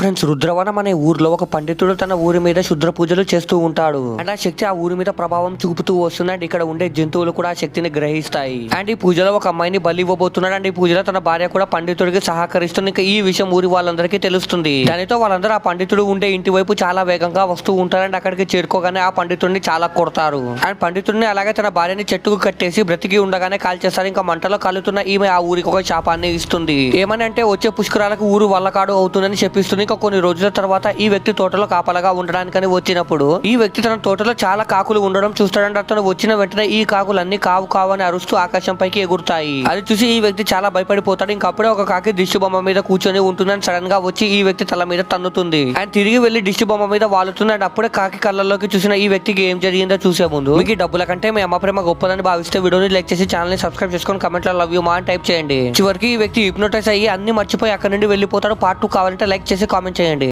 Friends Rudravanam అనే ఊర్లో ఒక పండితుడు తన ఊరి మీద శుద్ర పూజలు చేస్తూ ఉంటాడు. అండ్ ఆ శక్తి ఆ ఊరి మీద ప్రభావం చూపుతూ వస్తుంది. అండ్ ఇక్కడ ఉండే జంతువులు కూడా ఆ శక్తిని గ్రహిస్తాయి. అండ్ ఈ పూజలో ఒక అమ్మాయిని బలి ఇవ్వబోతున్నాడు. అండ్ ఈ పూజలో తన భార్య కూడా పండితుడికి సహకరిస్తుంది. ఇంకా ఈ విషయం ఊరి వాళ్ళందరికీ తెలుస్తుంది. దానితో వాళ్ళందరూ ఆ పండితుడు ఉండే ఇంటి వైపు చాలా వేగంగా వస్తూ ఉంటారు. అండ్ అక్కడికి చేరుకోగానే ఆ పండితుడిని చాలా కొడతారు. అండ్ పండితుడిని అలాగే తన భార్యని చెట్టుకు కట్టేసి బ్రతికి ఉండగానే కాల్చేస్తారు ఇంకా మంటలో కాలుతున్న ఈమె ఆ ఊరికి ఒక శాపాన్ని ఇస్తుంది. ఏమని అంటే వచ్చే పుష్కరాలకు ఊరు వల్లకాడు అవుతుందని చెప్పిస్తుంది. ఇక కొన్ని రోజుల తర్వాత ఈ వ్యక్తి తోటలో కాపలాగా ఉండడానికని వచ్చినప్పుడు ఈ వ్యక్తి తన తోటలో చాలా కాకులు ఉండడం చూస్తాడంటే. అతను వచ్చిన వెంటనే ఈ కాకులన్నీ కావు కావు అని అరుస్తూ ఆకాశం పైకి ఎగురుతాయి. అది చూసి ఈ వ్యక్తి చాలా భయపడిపోతాడు. ఇంకప్పుడే ఒక కాకి దిష్టి బొమ్మ మీద కూర్చొని ఉంటుందని సడన్గా వచ్చి ఈ వ్యక్తి తల మీద తన్నుతుంది. అండ్ తిరిగి వెళ్ళి దిష్టి బొమ్మ మీద వాలుతుంది. అండ్ అప్పుడే కాకి కళ్ళల్లోకి చూసిన ఈ వ్యక్తికి ఏం జరిగిందో చూసే ముందు మీకు డబ్బుల కంటే మీ అమ్మ ప్రేమ గొప్పదని భావిస్తే వీడియోని లైక్ చేసి ఛానల్ని సబ్స్క్రైబ్ చేసుకొని కమెంట్లో లవ్ యూ మా అని టైప్ చేయండి. చివరికి ఈ వ్యక్తి హిప్నోటైజ్ అయ్యి అన్ని మర్చిపోయి అక్కడ నుండి వెళ్ళిపోతాడు. పార్ట్ టూ కావాలంటే లైక్ చేసి కామెంట్ చేయండి.